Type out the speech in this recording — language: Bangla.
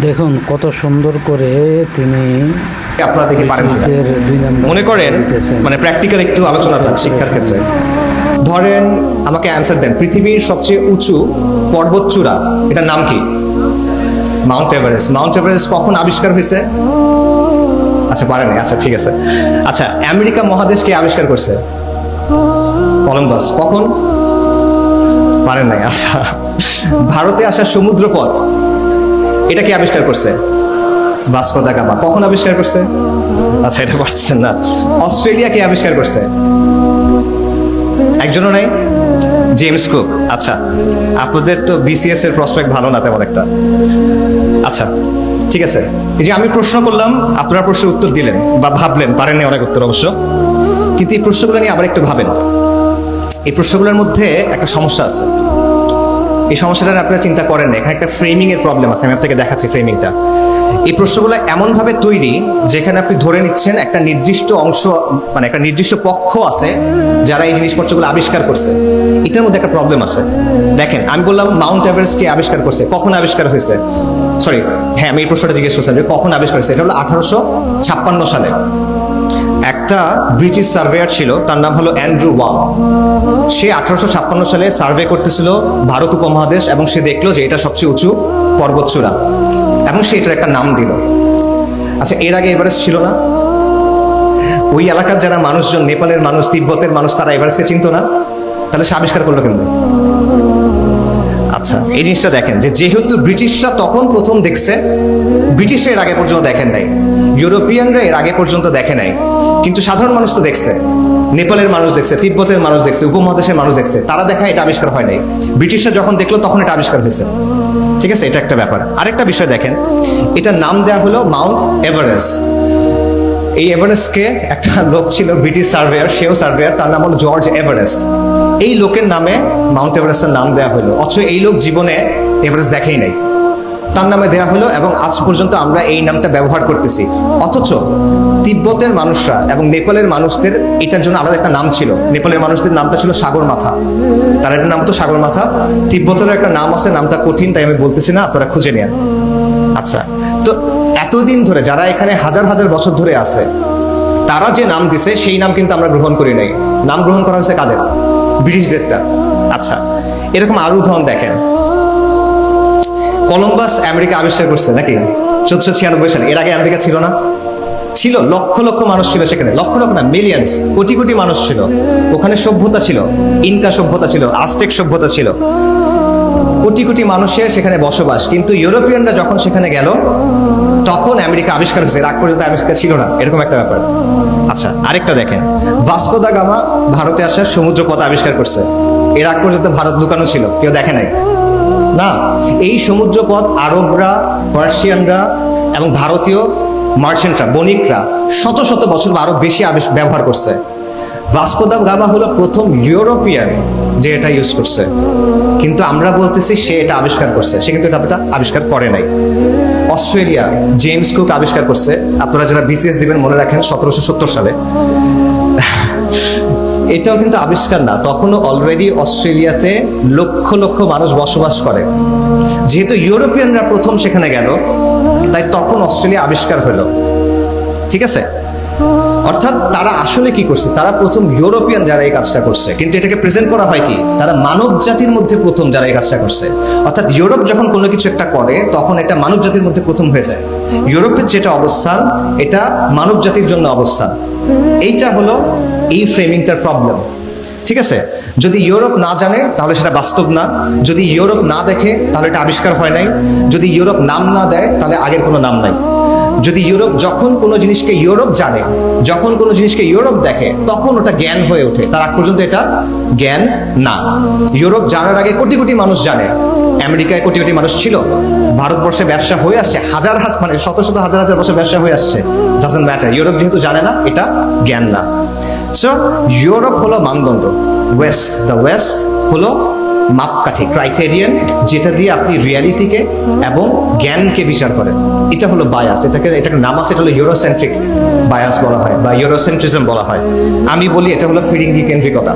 দেখুন কত সুন্দর করে তিনি আপনারা দেখে পারেন মনে করেন মানে প্র্যাকটিক্যাল একটু আলোচনা থাক শিক্ষার ক্ষেত্রে। ধরেন আমাকে অ্যান্সার দেন। পৃথিবীর সবচেয়ে উঁচু পর্বতচূড়া এটার নাম কি? মাউন্ট এভারেস্ট মাউন্ট এভারেস্ট কখন আবিষ্কার হয়েছে? আচ্ছা পারেনি আচ্ছা ঠিক আছে। আচ্ছা আমেরিকা মহাদেশ কে আবিষ্কার করছে? কলম্বাস কখন? পারেন নাই। আচ্ছা ভারতে আসা সমুদ্রপথ? এটা কি আবিষ্কার করছে? Vasco da Gama. কখন আবিষ্কার করছে? আচ্ছা এটা পারছেন না। অস্ট্রেলিয়া কে আবিষ্কার করছে? একজনও নাই? জেমস কুক আচ্ছা আপনাদের তো বিসিএস এর প্রসপেক্ট ভালো না তেমন একটা। আচ্ছা ঠিক আছে। এই যে আমি প্রশ্ন করলাম আপনারা প্রশ্নের উত্তর দিলেন বা ভাবলেন পারেননি অনেক উত্তর অবশ্য। কিন্তু এই প্রশ্নগুলো নিয়ে আবার একটু ভাবেন। এই প্রশ্নগুলোর মধ্যে একটা সমস্যা আছে। এই সমস্যাটা আপনারা চিন্তা করেন না। এখানে একটা ফ্রেমিং এর প্রবলেম আছে, আমি আপনাকে দেখাচ্ছি ফ্রেমিংটা এই প্রশ্নগুলো এমনভাবে তৈরি যেখানে আপনি ধরে নিচ্ছেন একটা নির্দিষ্ট অংশ মানে একটা নির্দিষ্ট পক্ষ আছে যারা এই জিনিসপত্রগুলো আবিষ্কার করছে। এটার মধ্যে একটা প্রবলেম আছে। দেখেন, আমি বললাম মাউন্ট এভারেস্ট কে আবিষ্কার করছে। কখন আবিষ্কার হয়েছে? সরি হ্যাঁ আমি এই প্রশ্নটা জিজ্ঞেস করছিলাম যে কখন আবিষ্কার হয়েছে? এটা হলো আঠারোশো ছাপ্পান্ন সালে। একটা ব্রিটিশ সার্ভেয়ার ছিল, তার নাম হলো অ্যান্ড্রু ওয়াং সে আঠারোশো ছাপ্পান্ন সালে সার্ভে করতেছিল ভারত উপমহাদেশ এবং সে দেখল যে এটা সবচেয়ে উঁচু পর্বতচূড়া এবং সে এটার একটা নাম দিল। আচ্ছা এর আগে এভারেস্ট ছিল না। ওই এলাকার যারা মানুষজন, নেপালের মানুষ, তিব্বতের মানুষ, তারা এভারেস্টকে চিনত না। তাহলে সে আবিষ্কার করল কেন আচ্ছা এই জিনিসটা দেখেন যে যেহেতু ব্রিটিশরা তখন প্রথম দেখছে ব্রিটিশরা এর আগে পর্যন্ত দেখেন নাই। ইউরোপিয়ানরা এর আগে পর্যন্ত দেখে নাই। কিন্তু সাধারণ মানুষ তো দেখছে। নেপালের মানুষ দেখছে, তিব্বতের মানুষ দেখছে, উপমহাদেশের মানুষ দেখছে। তারা দেখা এটা আবিষ্কার হয় নাই। ব্রিটিশরা যখন দেখল, তখন এটা আবিষ্কার হয়েছে। ঠিক আছে? এটা একটা ব্যাপার। আরেকটা বিষয় দেখেন, এটার নাম দেওয়া হলো মাউন্ট এভারেস্ট। এই এভারেস্টকে একটা লোক ছিল ব্রিটিশ সার্ভেয়ার, সেও সার্ভেয়ার, তার নাম হলো জর্জ এভারেস্ট। এই লোকের নামে মাউন্ট এভারেস্টের নাম দেওয়া হলো। অথচ এই লোক জীবনে এভারেস্ট দেখেই নাই। তার নামে দেওয়া হলো এবং আজ পর্যন্ত আমরা এই নামটা ব্যবহার করতেছি। অথচ তিব্বতের মানুষরা এবং নেপালের মানুষদের এটার জন্য আলাদা একটা নাম ছিল। নেপালের মানুষদের নামটা ছিল সাগর মাথা। তার একটা নাম তো সাগর মাথা। তিব্বতের একটা নাম আছে, নামটা কঠিন, তাই আমি বলতেছি না, আপনারা খুঁজে নেন। আচ্ছা তো এতদিন ধরে যারা এখানে হাজার হাজার বছর ধরে আছে, তারা যে নাম দিছে, সেই নাম কিন্তু আমরা গ্রহণ করি নাই। নাম গ্রহণ করা হয়েছে কাদের? ব্রিটিশদেরটা। আচ্ছা এরকম আরও উদাহরণ দেখেন। কলম্বাস আমেরিকা আবিষ্কার করছে নাকি? চোদ্দশো ছিয়ানব্বই সালে। এর আগে আমেরিকা ছিল না? ছিল, লক্ষ লক্ষ মানুষ ছিল সেখানে। লক্ষ লক্ষ না মিলিয়ন্স কোটি কোটি মানুষ ছিল। ওখানে সভ্যতা ছিল, ইনকা সভ্যতা ছিল আস্টেক সভ্যতা ছিল। কোটি কোটি মানুষের সেখানে বসবাস। কিন্তু ইউরোপিয়ানরা যখন সেখানে গেল, তখন আমেরিকা আবিষ্কার হয়েছে। রাগ পর্যন্ত আবিষ্কার ছিল না। এরকম একটা ব্যাপার। আচ্ছা আরেকটা দেখেন। ভাস্কো দা গামা ভারতে আসার সমুদ্রপথ আবিষ্কার করছে। এর আগ পর্যন্ত ভারত লুকানো ছিল। কেউ দেখে নাই। না, এই সমুদ্রপথ আরবরা, পার্সিয়ানরা এবং ভারতীয় মার্চেন্টরা, বণিকরা শত শত বছর বা আরও বেশি ব্যবহার করছে। ভাস্কো দা গামা হলো প্রথম ইউরোপিয়ান যে এটা ইউজ করছে। কিন্তু আমরা বলতেছি সে এটা আবিষ্কার করছে। সে কিন্তু এটা এটা আবিষ্কার করে নাই। অস্ট্রেলিয়া, জেমস কুক আবিষ্কার করছে। আপনারা যারা বিসিএস দিবেন মনে রাখেন, সতেরোশো সত্তর সালে। এটাও কিন্তু আবিষ্কার না। তখনও অলরেডি অস্ট্রেলিয়াতে লক্ষ লক্ষ মানুষ বসবাস করে। যেহেতু ইউরোপিয়ানরা প্রথম সেখানে গেল, তাই তখন অস্ট্রেলিয়া আবিষ্কার হলো। ঠিক আছে? অর্থাৎ তারা আসলে কি করছে? তারা প্রথম ইউরোপিয়ান যারা এই কাজটা করছে। কিন্তু এটাকে প্রেজেন্ট করা হয় কি? তারা মানব জাতির মধ্যে প্রথম যারা এই কাজটা করছে। অর্থাৎ ইউরোপ যখন কোনো কিছু একটা করে, তখন এটা মানব জাতির মধ্যে প্রথম হয়ে যায়। ইউরোপের যেটা অবস্থান, এটা মানব জাতির জন্য অবস্থান। এইটা হলো এই ফ্রেমিংটার প্রবলেম ঠিক আছে? যদি ইউরোপ না জানে, তাহলে সেটা বাস্তব না। যদি ইউরোপ না দেখে, তাহলে এটা আবিষ্কার হয় নাই। যদি ইউরোপ নাম না দেয়, তাহলে আগের কোনো নাম নাই। যদি ইউরোপ যখন কোনো জিনিসকে ইউরোপ জানে, যখন কোনো জিনিসকে ইউরোপ দেখে, তখন ওটা জ্ঞান হয়ে ওঠে। তার আগ পর্যন্ত এটা জ্ঞান না। ইউরোপ জানার আগে কোটি কোটি মানুষ জানে। আমেরিকায় কোটি কোটি মানুষ ছিল। ভারতবর্ষে ব্যবসা হয়ে আসছে। হাজার হাজার মানে শত শত হাজার হাজার বছর ব্যবসা হয়ে আসছে। ডাজেন্ট ম্যাটার ইউরোপ যেহেতু জানে না, এটা জ্ঞান না। সো ইউরোপ হলো মানদণ্ড। ওয়েস্ট দ্য ওয়েস্ট হলো মাপকাঠি ক্রাইটেরিয়ান যেটা দিয়ে আপনি রিয়ালিটিকে এবং জ্ঞানকে বিচার করেন। এটা হলো বায়াস এটাকে এটাকে নাম আছে, এটা হলো ইউরোসেন্ট্রিক বায়াস বলা হয়, বা ইউরোসেন্ট্রিজম বলা হয়। আমি বলি এটা হলো ফিরিঙ্গি কেন্দ্রিকতা।